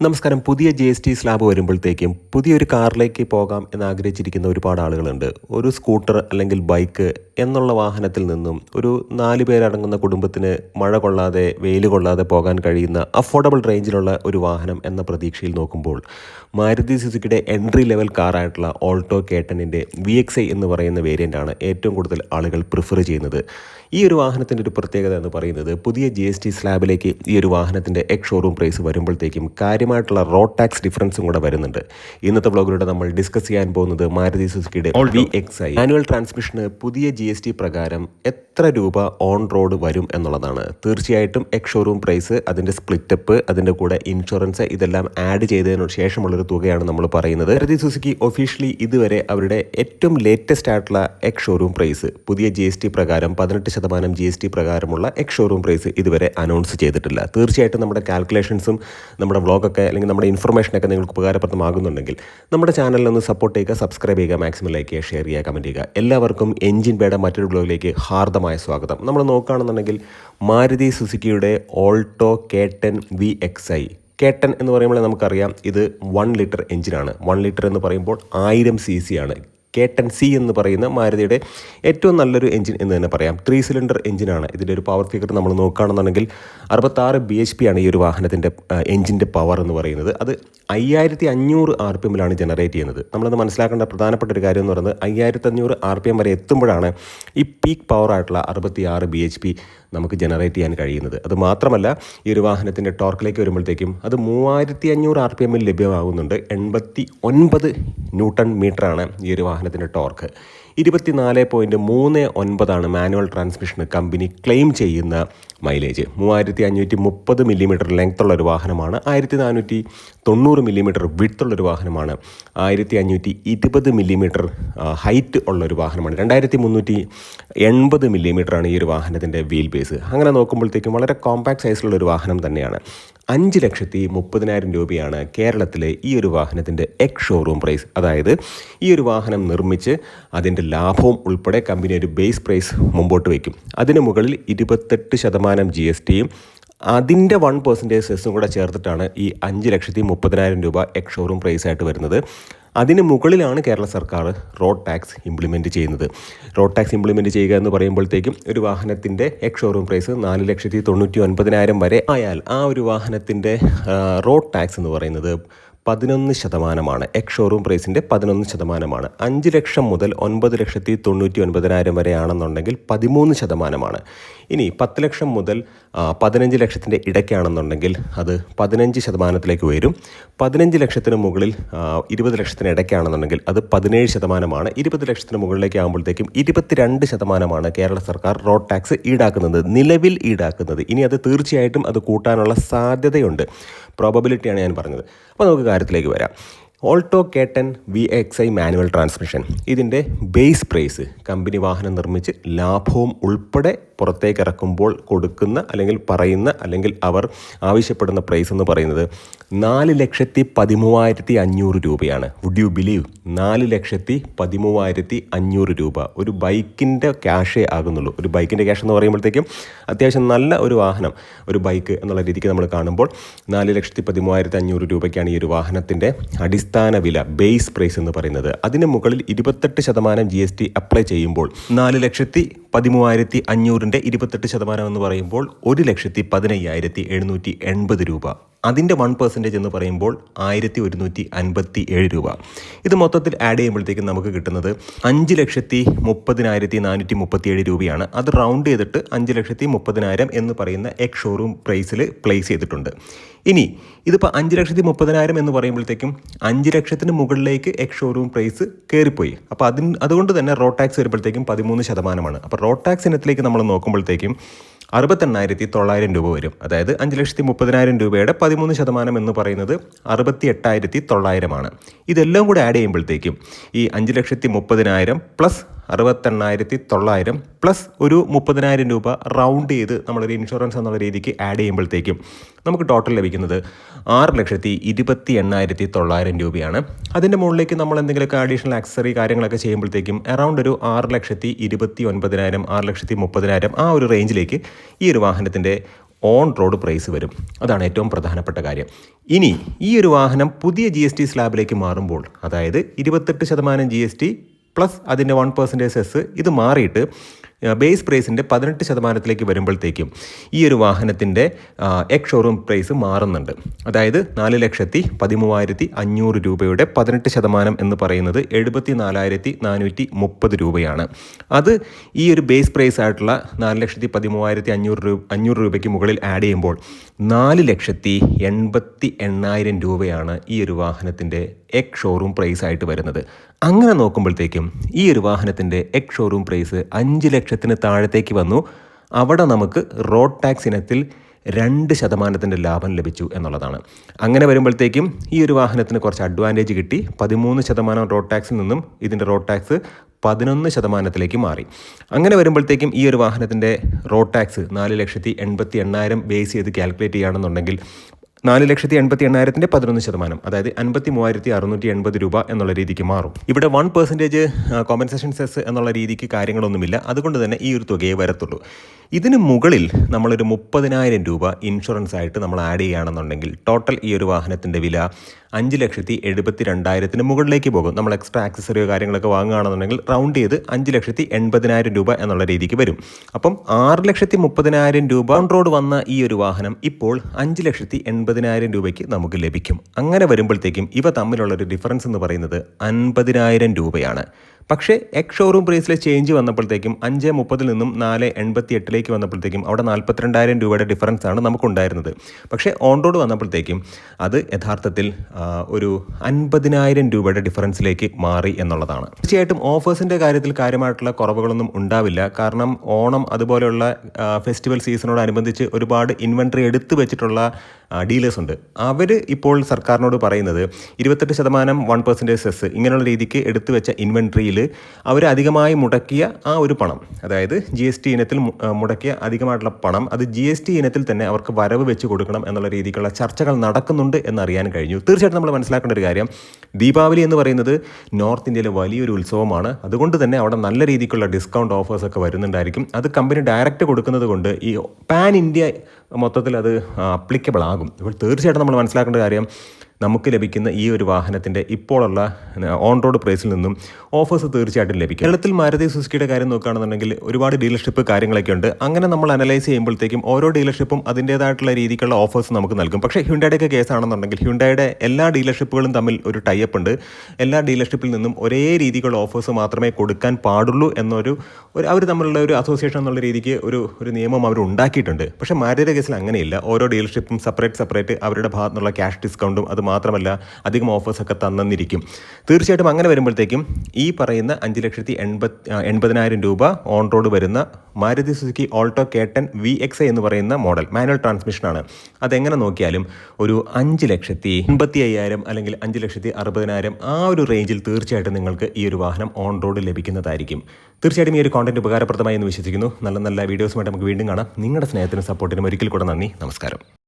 നമസ്കാരം. പുതിയ G S T slab വരുമ്പോഴത്തേക്കും പുതിയൊരു കാറിലേക്ക് പോകാം എന്ന് ആഗ്രഹിച്ചിരിക്കുന്ന ഒരുപാട് ആളുകളുണ്ട്. ഒരു സ്കൂട്ടർ അല്ലെങ്കിൽ ബൈക്ക് എന്നുള്ള വാഹനത്തിൽ നിന്നും ഒരു നാല് പേരടങ്ങുന്ന കുടുംബത്തിന് മഴ കൊള്ളാതെ വെയിൽ കൊള്ളാതെ പോകാൻ കഴിയുന്ന അഫോർഡബിൾ റേഞ്ചിലുള്ള ഒരു വാഹനം എന്ന പ്രതീക്ഷയിൽ നോക്കുമ്പോൾ മാരുതി സുസുക്കിയുടെ എൻട്രി ലെവൽ കാറായിട്ടുള്ള ഓൾട്ടോ കേട്ടനിന്റെ വി എക്സ് ഐ എന്ന് പറയുന്ന വേരിയന്റാണ് ഏറ്റവും കൂടുതൽ ആളുകൾ പ്രിഫർ ചെയ്യുന്നത്. ഈ ഒരു വാഹനത്തിന്റെ ഒരു പ്രത്യേകത എന്ന് പറയുന്നത് പുതിയ ജി എസ് ടി സ്ലാബിലേക്ക് ഈ ഒരു വാഹനത്തിന്റെ എക്സ് ഷോറൂം പ്രൈസ് വരുമ്പോഴത്തേക്കും കാര്യമായിട്ടുള്ള റോഡ് ടാക്സ് ഡിഫറൻസും കൂടെ വരുന്നുണ്ട്. ഇന്നത്തെ ബ്ലോഗിലൂടെ നമ്മൾ ഡിസ്കസ് ചെയ്യാൻ പോകുന്നത് മാരുതി സുസുക്കിയുടെ വി എക്സ് ഐ ആനുവൽ ട്രാൻസ്മിഷന് പുതിയ ജി എസ് ടി പ്രകാരം എത്ര രൂപ ഓൺ റോഡ് വരും എന്നുള്ളതാണ്. തീർച്ചയായിട്ടും എക്സ് ഷോറൂം പ്രൈസ് അതിന്റെ സ്പ്ലിറ്റപ്പ് അതിന്റെ കൂടെ ഇൻഷുറൻസ് ഇതെല്ലാം ആഡ് ചെയ്തതിനു ശേഷമുള്ളൊരു തുകയാണ് നമ്മൾ പറയുന്നത്. മാരുതി സുസുക്കി ഒഫീഷ്യലി ഇതുവരെ അവരുടെ ഏറ്റവും ലേറ്റസ്റ്റ് ആയിട്ടുള്ള എക്സ് ഷോറൂം പ്രൈസ് പുതിയ ജി എസ് ടി പ്രകാരം പതിനെട്ട് ശതമാനം ജി എസ് ടി പ്രകാരമുള്ള എക്സ് ഷോറൂം പ്രൈസ് ഇതുവരെ അനൗൺസ് ചെയ്തിട്ടില്ല. തീർച്ചയായിട്ടും നമ്മുടെ കാൽക്കുലേഷൻസും നമ്മുടെ വ്ളോഗൊക്കെ അല്ലെങ്കിൽ നമ്മുടെ ഇൻഫർമേഷനൊക്കെ നിങ്ങൾക്ക് ഉപകാരപ്രദമാകുന്നുണ്ടെങ്കിൽ നമ്മുടെ ചാനലിലൊന്ന് സപ്പോർട്ട് ചെയ്യുക സബ്സ്ക്രൈബ് ചെയ്യുക മാക്സിമം ലൈക്ക് ചെയ്യുക ഷെയർ ചെയ്യുക കമന്റ് ചെയ്യുക. എല്ലാവർക്കും എഞ്ചിൻ ബേയുടെ മറ്റൊരു ബ്ലോഗിലേക്ക് ഹാർദമായ സ്വാഗതം. നമ്മൾ നോക്കുകയാണെന്നുണ്ടെങ്കിൽ Maruti സുസുക്കിയുടെ Alto K ten V X I K ten എന്ന് പറയുമ്പോൾ നമുക്കറിയാം ഇത് വൺ ലിറ്റർ എഞ്ചിനാണ് വൺ ലിറ്റർ എന്ന് പറയുമ്പോൾ ആയിരം സി സി ആണ്. കേട്ടൻ സി എന്ന് പറയുന്ന മാരുതിയുടെ ഏറ്റവും നല്ലൊരു എഞ്ചിൻ എന്ന് തന്നെ പറയാം. ത്രീ സിലിണ്ടർ എഞ്ചിനാണ്. ഇതിന്റെ ഒരു പവർ ഫിഗർ നമ്മൾ നോക്കുകയാണെന്നുണ്ടെങ്കിൽ അറുപത്താറ് ബി എച്ച് പി ആണ് ഈ ഒരു വാഹനത്തിന്റെ എഞ്ചിന്റെ പവർ എന്ന് പറയുന്നത്. അത് അയ്യായിരത്തി അഞ്ഞൂറ് ആർ പി എമ്മിലാണ് ജനറേറ്റ് ചെയ്യുന്നത്. നമ്മളത് മനസ്സിലാക്കേണ്ട പ്രധാനപ്പെട്ട ഒരു കാര്യം എന്ന് പറയുന്നത് അയ്യായിരത്തി അഞ്ഞൂറ് ആർ പി എം വരെ എത്തുമ്പോഴാണ് ഈ പീക്ക് പവർ ആയിട്ടുള്ള അറുപത്തി ആറ് ബി എച്ച് പി നമുക്ക് ജനറേറ്റ് ചെയ്യാൻ കഴിയുന്നത്. അത് മാത്രമല്ല ഈ ഒരു വാഹനത്തിന്റെ ടോർക്കിലേക്ക് വരുമ്പോഴത്തേക്കും അത് മൂവായിരത്തി അഞ്ഞൂറ് ആർ പി എമ്മിൽ ലഭ്യമാകുന്നുണ്ട്. എൺപത്തി ഒൻപത് ന്യൂട്ടൺ മീറ്ററാണ് ഈ ഒരു വാഹനത്തിന്റെ ടോർക്ക്. ഇരുപത്തിനാല് പോയിന്റ് മൂന്ന് ഒൻപതാണ് മാനുവൽ ട്രാൻസ്മിഷന് കമ്പനി ക്ലെയിം ചെയ്യുന്ന മൈലേജ്. മൂവായിരത്തി അഞ്ഞൂറ്റി മുപ്പത് മില്ലിമീറ്റർ ലെങ്ത്തുള്ള ഒരു വാഹനമാണ്. ആയിരത്തി നാനൂറ്റി തൊണ്ണൂറ് മില്ലിമീറ്റർ വിഡ്ത്തുള്ളൊരു വാഹനമാണ്. ആയിരത്തി അഞ്ഞൂറ്റി ഇരുപത് മില്ലിമീറ്റർ ഹൈറ്റ് ഉള്ള ഒരു വാഹനമാണ്. രണ്ടായിരത്തി മുന്നൂറ്റി എൺപത് മില്ലിമീറ്ററാണ് ഈ ഒരു വാഹനത്തിന്റെ വീൽ ബേസ്. അങ്ങനെ നോക്കുമ്പോഴത്തേക്കും വളരെ കോമ്പാക്ട് സൈസിലുള്ള ഒരു വാഹനം തന്നെയാണ്. അഞ്ച് ലക്ഷത്തി മുപ്പതിനായിരം രൂപയാണ് കേരളത്തിലെ ഈ ഒരു വാഹനത്തിന്റെ എക്സ് ഷോറൂം പ്രൈസ് അതായത് ഈ ഒരു വാഹനം നിർമ്മിച്ച് അതിന്റെ ലാഭവും ഉൾപ്പെടെ കമ്പനി ഒരു ബേസ് പ്രൈസ് മുമ്പോട്ട് വയ്ക്കും അതിന് മുകളിൽ ഇരുപത്തെട്ട് ശതമാനം ജി എസ് ടിയും അതിന്റെ വൺ പെർസെന്റേജ് സെസ്സും കൂടെ ചേർത്തിട്ടാണ് ഈ അഞ്ച് ലക്ഷത്തി മുപ്പതിനായിരം രൂപ എക്സ് ഷോറൂം പ്രൈസായിട്ട് വരുന്നത്. അതിന് മുകളിലാണ് കേരള സർക്കാർ റോഡ് ടാക്സ് ഇംപ്ലിമെന്റ് ചെയ്യുന്നത്. റോഡ് ടാക്സ് ഇംപ്ലിമെന്റ് ചെയ്യുക എന്ന് പറയുമ്പോഴത്തേക്കും ഒരു വാഹനത്തിന്റെ എക്സ് ഷോറൂം പ്രൈസ് നാല് ലക്ഷത്തി തൊണ്ണൂറ്റി ഒൻപതിനായിരം വരെ ആയാൽ ആ ഒരു വാഹനത്തിന്റെ റോഡ് ടാക്സ് എന്ന് പറയുന്നത് പതിനൊന്ന് ശതമാനമാണ്. എക്സ് ഷോറൂം പ്രൈസിന്റെ പതിനൊന്ന് ശതമാനമാണ്. അഞ്ച് ലക്ഷം മുതൽ ഒൻപത് ലക്ഷത്തി തൊണ്ണൂറ്റി ഒൻപതിനായിരം വരെയാണെന്നുണ്ടെങ്കിൽ പതിമൂന്ന് ശതമാനമാണ്. ഇനി പത്ത് ലക്ഷം മുതൽ പതിനഞ്ച് ലക്ഷത്തിന്റെ ഇടയ്ക്കാണെന്നുണ്ടെങ്കിൽ അത് പതിനഞ്ച് ശതമാനത്തിലേക്ക് ഉയരും. പതിനഞ്ച് ലക്ഷത്തിന് മുകളിൽ ഇരുപത് ലക്ഷത്തിന് ഇടയ്ക്കാണെന്നുണ്ടെങ്കിൽ അത് പതിനേഴ് ശതമാനമാണ്. ഇരുപത് ലക്ഷത്തിന് മുകളിലേക്ക് ആകുമ്പോഴത്തേക്കും ഇരുപത്തിരണ്ട് ശതമാനമാണ് കേരള സർക്കാർ റോഡ് ടാക്സ് ഈടാക്കുന്നത് നിലവിൽ ഈടാക്കുന്നത്. ഇനി അത് തീർച്ചയായിട്ടും അത് കൂട്ടാനുള്ള സാധ്യതയുണ്ട്. പ്രോബബിലിറ്റിയാണ് ഞാൻ പറഞ്ഞത്. അപ്പോൾ നമുക്ക് കാര്യത്തിലേക്ക് വരാം. Alto K ten V X I manual transmission ഇതിന്റെ ബേസ് പ്രൈസ് കമ്പനി വാഹനം നിർമ്മിച്ച് ലാഭവും ഉൾപ്പെടെ പുറത്തേക്ക് ഇറക്കുമ്പോൾ കൊടുക്കുന്ന അല്ലെങ്കിൽ പറയുന്ന അല്ലെങ്കിൽ അവർ ആവശ്യപ്പെടുന്ന പ്രൈസ് എന്ന് പറയുന്നത് നാല് ലക്ഷത്തി പതിമൂവായിരത്തി അഞ്ഞൂറ് രൂപയാണ്. വുഡ് യു ബിലീവ് നാല് ലക്ഷത്തി പതിമൂവായിരത്തി അഞ്ഞൂറ് രൂപ. ഒരു ബൈക്കിന്റെ ക്യാഷേ ആകുന്നുള്ളൂ. ഒരു ബൈക്കിന്റെ ക്യാഷ് എന്ന് പറയുമ്പോഴത്തേക്കും അത്യാവശ്യം നല്ല ഒരു വാഹനം ഒരു ബൈക്ക് എന്നുള്ള രീതിക്ക് നമ്മൾ കാണുമ്പോൾ നാല് ലക്ഷത്തി പതിമൂവായിരത്തി അഞ്ഞൂറ് രൂപയ്ക്കാണ് ഈ ഒരു വാഹനത്തിന്റെ അടിസ്ഥാന വില ബേസ് പ്രൈസ് എന്ന് പറയുന്നത്. അതിന് മുകളിൽ ഇരുപത്തെട്ട് ശതമാനം ജി എസ് ടി അപ്ലൈ ചെയ്യുമ്പോൾ നാല് ലക്ഷത്തി പതിമൂവായിരത്തി അഞ്ഞൂറിന്റെ ഇരുപത്തെട്ട് ശതമാനം എന്ന് പറയുമ്പോൾ ഒരു ലക്ഷത്തി പതിനയ്യായിരത്തി എഴുന്നൂറ്റി എൺപത് രൂപ. അതിന്റെ വൺ പെർസെന്റേജ് എന്ന് പറയുമ്പോൾ ആയിരത്തി ഒരുന്നൂറ്റി അൻപത്തി ഏഴ് രൂപ. ഇത് മൊത്തത്തിൽ ആഡ് ചെയ്യുമ്പോഴത്തേക്കും നമുക്ക് കിട്ടുന്നത് അഞ്ച് ലക്ഷത്തി മുപ്പതിനായിരത്തി നാനൂറ്റി മുപ്പത്തിയേഴ് രൂപയാണ്. അത് റൗണ്ട് ചെയ്തിട്ട് അഞ്ച് ലക്ഷത്തി മുപ്പതിനായിരം എന്ന് പറയുന്ന എക്സ് ഷോറൂം പ്രൈസിൽ പ്ലേസ് ചെയ്തിട്ടുണ്ട്. ഇനി ഇതിപ്പോൾ അഞ്ച് ലക്ഷത്തി മുപ്പതിനായിരം എന്ന് പറയുമ്പോഴത്തേക്കും അഞ്ച് ലക്ഷത്തിന് മുകളിലേക്ക് എക്സ് ഷോറൂം പ്രൈസ് കയറിപ്പോയി അപ്പോൾ അതിന് അതുകൊണ്ട് തന്നെ റോഡ് ടാക്സ് വരുമ്പോഴത്തേക്കും പതിമൂന്ന് ശതമാനമാണ്. അപ്പോൾ റോഡ് ടാക്സ് ഇനത്തിലേക്ക് നമ്മൾ നോക്കുമ്പോഴത്തേക്കും അറുപത്തെണ്ണായിരത്തി തൊള്ളായിരം രൂപ വരും. അതായത് അഞ്ച് ലക്ഷത്തി മുപ്പതിനായിരം രൂപയുടെ പതിമൂന്ന് ശതമാനം എന്ന് പറയുന്നത് അറുപത്തി എട്ടായിരത്തി തൊള്ളായിരമാണ് ഇതെല്ലാം കൂടെ ആഡ് ചെയ്യുമ്പോഴത്തേക്കും ഈ അഞ്ച് ലക്ഷത്തി മുപ്പതിനായിരം പ്ലസ് അറുപത്തെണ്ണായിരത്തി തൊള്ളായിരം പ്ലസ് ഒരു മുപ്പതിനായിരം രൂപ റൗണ്ട് ചെയ്ത് നമ്മളൊരു ഇൻഷുറൻസ് എന്നുള്ള രീതിക്ക് ആഡ് ചെയ്യുമ്പോഴത്തേക്കും നമുക്ക് ടോട്ടൽ ലഭിക്കുന്നത് ആറ് ലക്ഷത്തി ഇരുപത്തി എണ്ണായിരത്തി തൊള്ളായിരം രൂപയാണ്. അതിന്റെ മുകളിലേക്ക് നമ്മൾ എന്തെങ്കിലുമൊക്കെ അഡീഷണൽ ആക്സസറി കാര്യങ്ങളൊക്കെ ചെയ്യുമ്പോഴത്തേക്കും അറൗണ്ട് ഒരു ആറ് ലക്ഷത്തി ഇരുപത്തി ഒൻപതിനായിരം ആറ് ലക്ഷത്തി മുപ്പതിനായിരം ആ ഒരു റേഞ്ചിലേക്ക് ഈ ഒരു വാഹനത്തിന്റെ ഓൺ റോഡ് പ്രൈസ് വരും. അതാണ് ഏറ്റവും പ്രധാനപ്പെട്ട കാര്യം. ഇനി ഈ ഒരു വാഹനം പുതിയ ജി എസ് ടി സ്ലാബിലേക്ക് മാറുമ്പോൾ അതായത് ഇരുപത്തെട്ട് ശതമാനം ജി എസ് ടി പ്ലസ് അതിന്റെ വൺ പെർസെന്റേജ് സെസ് ഇത് മാറിയിട്ട് ബേസ് പ്രൈസിന്റെ പതിനെട്ട് ശതമാനത്തിലേക്ക് വരുമ്പോഴത്തേക്കും ഈ ഒരു വാഹനത്തിന്റെ എക്സ് ഷോറൂം പ്രൈസ് മാറുന്നുണ്ട്. അതായത് നാല് ലക്ഷത്തി പതിമൂവായിരത്തി അഞ്ഞൂറ് രൂപയുടെ പതിനെട്ട് ശതമാനം എന്ന് പറയുന്നത് എഴുപത്തി നാലായിരത്തി നാനൂറ്റി മുപ്പത് രൂപയാണ്. അത് ഈ ഒരു ബേസ് പ്രൈസ് ആയിട്ടുള്ള നാല് ലക്ഷത്തി പതിമൂവായിരത്തി അഞ്ഞൂറ് രൂപ അഞ്ഞൂറ് രൂപയ്ക്ക് മുകളിൽ ആഡ് ചെയ്യുമ്പോൾ നാല് ലക്ഷത്തി എൺപത്തി എണ്ണായിരം രൂപയാണ് ഈ ഒരു വാഹനത്തിന്റെ എക് ഷോറൂം പ്രൈസ് ആയിട്ട് വരുന്നത്. അങ്ങനെ നോക്കുമ്പോഴത്തേക്കും ഈ ഒരു വാഹനത്തിന്റെ എക് ഷോറൂം പ്രൈസ് അഞ്ച് ലക്ഷത്തിന് താഴത്തേക്ക് വന്നു. അവിടെ നമുക്ക് റോഡ് ടാക്സ് ഇനത്തിൽ രണ്ട് ശതമാനത്തിന്റെ ലാഭം ലഭിച്ചു എന്നുള്ളതാണ്. അങ്ങനെ വരുമ്പോഴത്തേക്കും ഈ ഒരു വാഹനത്തിന് കുറച്ച് അഡ്വാന്റേജ് കിട്ടി. പതിമൂന്ന് ശതമാനം റോഡ് ടാക്സിൽ നിന്നും ഇതിന്റെ റോഡ് ടാക്സ് പതിനൊന്ന് ശതമാനത്തിലേക്ക് മാറി. അങ്ങനെ വരുമ്പോഴത്തേക്കും ഈ ഒരു വാഹനത്തിന്റെ റോഡ് ടാക്സ് നാല് ലക്ഷത്തി എൺപത്തി എണ്ണായിരം ബേസ് ചെയ്ത് കാൽക്കുലേറ്റ് ചെയ്യുകയാണെന്നുണ്ടെങ്കിൽ നാല് ലക്ഷത്തി എൺപത്തി എണ്ണായിരത്തിന്റെ പതിനൊന്ന് ശതമാനം അതായത് അൻപത്തി മൂവായിരത്തി അറുന്നൂറ്റി എൺപത് രൂപ എന്നുള്ള രീതിക്ക് മാറും. ഇവിടെ വൺ പെർസെന്റേജ് കോമ്പൻസേഷൻ സെസ് എന്നുള്ള രീതിക്ക് കാര്യങ്ങളൊന്നുമില്ല. അതുകൊണ്ട് തന്നെ ഈ ഒരു തുകയെ വരത്തുള്ളൂ. ഇതിന് മുകളിൽ നമ്മളൊരു മുപ്പതിനായിരം രൂപ ഇൻഷുറൻസ് ആയിട്ട് നമ്മൾ ആഡ് ചെയ്യുകയാണെന്നുണ്ടെങ്കിൽ ടോട്ടൽ ഈ ഒരു വാഹനത്തിന്റെ വില അഞ്ച് ലക്ഷത്തി എഴുപത്തി രണ്ടായിരത്തിന് മുകളിലേക്ക് പോകും. നമ്മൾ എക്സ്ട്രാ ആക്സസറിയോ കാര്യങ്ങളൊക്കെ വാങ്ങുകയാണെന്നുണ്ടെങ്കിൽ റൗണ്ട് ചെയ്ത് അഞ്ച് ലക്ഷത്തി എൺപതിനായിരം രൂപ എന്നുള്ള രീതിക്ക് വരും. അപ്പം ആറ് ലക്ഷത്തി മുപ്പതിനായിരം രൂപ ഓൺ റോഡ് വന്ന ഈ ഒരു വാഹനം ഇപ്പോൾ അഞ്ച് ലക്ഷത്തി എൺപതിനായിരം രൂപയ്ക്ക് നമുക്ക് ലഭിക്കും. അങ്ങനെ വരുമ്പോഴത്തേക്കും ഇവ തമ്മിലുള്ള ഒരു ഡിഫറൻസ് എന്ന് പറയുന്നത് അൻപതിനായിരം രൂപയാണ്. പക്ഷേ എക്സ് ഷോറൂം പ്രൈസിലെ ചേഞ്ച് വന്നപ്പോഴത്തേക്കും അഞ്ച് മുപ്പതിൽ നിന്നും നാല് എൺപത്തി എട്ടിലേക്ക് വന്നപ്പോഴത്തേക്കും അവിടെ നാൽപ്പത്തിരണ്ടായിരം രൂപയുടെ ഡിഫറൻസ് ആണ് നമുക്കുണ്ടായിരുന്നത്. പക്ഷേ ഓൺ റോഡ് വന്നപ്പോഴത്തേക്കും അത് യഥാർത്ഥത്തിൽ ഒരു അൻപതിനായിരം രൂപയുടെ ഡിഫറൻസിലേക്ക് മാറി എന്നുള്ളതാണ്. തീർച്ചയായിട്ടും ഓഫേഴ്സിന്റെ കാര്യത്തിൽ കാര്യമായിട്ടുള്ള കുറവുകളൊന്നും ഉണ്ടാവില്ല. കാരണം ഓണം അതുപോലെയുള്ള ഫെസ്റ്റിവൽ സീസണോടനുബന്ധിച്ച് ഒരുപാട് ഇൻവെൻട്രി എടുത്തു വെച്ചിട്ടുള്ള ഡീലേഴ്സ് ഉണ്ട്. അവർ ഇപ്പോൾ സർക്കാരിനോട് പറയുന്നത് ഇരുപത്തെട്ട് ശതമാനം വൺ പെർസെന്റേജ് സെസ് ഇങ്ങനെയുള്ള രീതിക്ക് എടുത്തു വെച്ച ഇൻവെൻട്രിയിൽ അവർ അധികമായി മുടക്കിയ ആ ഒരു പണം അതായത് ജി എസ് ടി ഇനത്തിൽ മുടക്കിയ അധികമായിട്ടുള്ള പണം അത് ജി എസ് ടി ഇനത്തിൽ തന്നെ അവർക്ക് വരവ് വെച്ച് കൊടുക്കണം എന്നുള്ള രീതിക്കുള്ള ചർച്ചകൾ നടക്കുന്നുണ്ട് എന്നറിയാൻ കഴിഞ്ഞു. തീർച്ചയായിട്ടും നമ്മൾ മനസ്സിലാക്കേണ്ട ഒരു കാര്യം ദീപാവലി എന്ന് പറയുന്നത് നോർത്ത് ഇന്ത്യയിലെ വലിയൊരു ഉത്സവമാണ്. അതുകൊണ്ട് തന്നെ അവിടെ നല്ല രീതിക്കുള്ള ഡിസ്കൗണ്ട് ഓഫേഴ്സൊക്കെ വരുന്നുണ്ടായിരിക്കും. അത് കമ്പനി ഡയറക്റ്റ് കൊടുക്കുന്നത് കൊണ്ട് ഈ പാൻ ഇന്ത്യ മൊത്തത്തിൽ അത് അപ്ലിക്കബിൾ ആകും. ഇപ്പോൾ തീർച്ചയായിട്ടും നമ്മൾ മനസ്സിലാക്കേണ്ട കാര്യം നമുക്ക് ലഭിക്കുന്ന ഈ ഒരു വാഹനത്തിന്റെ ഇപ്പോഴുള്ള ഓൺ റോഡ് പ്രൈസിൽ നിന്നും ഓഫേഴ്സ് തീർച്ചയായിട്ടും ലഭിക്കും. കേരളത്തിൽ മാരുതി സുസുക്കിയുടെ കാര്യം നോക്കുകയാണെന്നുണ്ടെങ്കിൽ ഒരുപാട് ഡീലർഷിപ്പ് കാര്യങ്ങളൊക്കെ ഉണ്ട്. അങ്ങനെ നമ്മൾ അനലൈസ് ചെയ്യുമ്പോഴത്തേക്കും ഓരോ ഡീലർഷിപ്പും അതിന്റേതായിട്ടുള്ള രീതിക്കുള്ള ഓഫേഴ്സ് നമുക്ക് നൽകും. പക്ഷേ ഹ്യുണ്ടയുടെയൊക്കെ കേസാണെന്നുണ്ടെങ്കിൽ ഹ്യുണ്ടയുടെ എല്ലാ ഡീലർഷിപ്പുകളും തമ്മിൽ ഒരു ടൈപ്പ് ഉണ്ട്. എല്ലാ ഡീലർഷിപ്പിൽ നിന്നും ഒരേ രീതിക്കുള്ള ഓഫേഴ്സ് മാത്രമേ കൊടുക്കാൻ പാടുള്ളൂ എന്നൊരു ഒരു അവർ തമ്മിലുള്ള ഒരു അസോസിയേഷൻ എന്നുള്ള രീതിക്ക് ഒരു ഒരു നിയമം അവർ ഉണ്ടാക്കിയിട്ടുണ്ട്. പക്ഷേ മാരുതിയുടെ കേസിൽ അങ്ങനെയില്ല. ഓരോ ഡീലർഷിപ്പും സെപ്പറേറ്റ് സെപ്പറേറ്റ് അവരുടെ ഭാഗത്തുനിന്നുള്ള നിന്നുള്ള ക്യാഷ് ഡിസ്കൗണ്ടും അത് മാത്രമല്ല അധികം ഓഫേഴ്സൊക്കെ തന്നിരിക്കും. തീർച്ചയായിട്ടും അങ്ങനെ വരുമ്പോഴത്തേക്കും ഈ പറയുന്ന അഞ്ച് ലക്ഷത്തി എൺപത് എൺപതിനായിരം രൂപ ഓൺ റോഡ് വരുന്ന Maruti Suzuki Alto K ten V X എന്ന് പറയുന്ന മോഡൽ മാനുവൽ ട്രാൻസ്മിഷനാണ് അതെങ്ങനെ നോക്കിയാലും ഒരു അഞ്ച് ലക്ഷത്തി എൺപത്തി അയ്യായിരം അല്ലെങ്കിൽ അഞ്ച് ലക്ഷത്തി അറുപതിനായിരം ആ ഒരു റേഞ്ചിൽ തീർച്ചയായിട്ടും നിങ്ങൾക്ക് ഈ ഒരു വാഹനം ഓൺ റോഡ് ലഭിക്കുന്നതായിരിക്കും. തീർച്ചയായിട്ടും ഈ ഒരു കോണ്ടന്റ് ഉപകാരപ്രദമായി എന്ന് വിശ്വസിക്കുന്നു. നല്ല നല്ല വീഡിയോസുമായിട്ട് നമുക്ക് വീണ്ടും കാണാം. നിങ്ങളുടെ സ്നേഹത്തിനും സപ്പോർട്ടിനും ഒരിക്കൽ കൂടെ നന്ദി. നമസ്കാരം.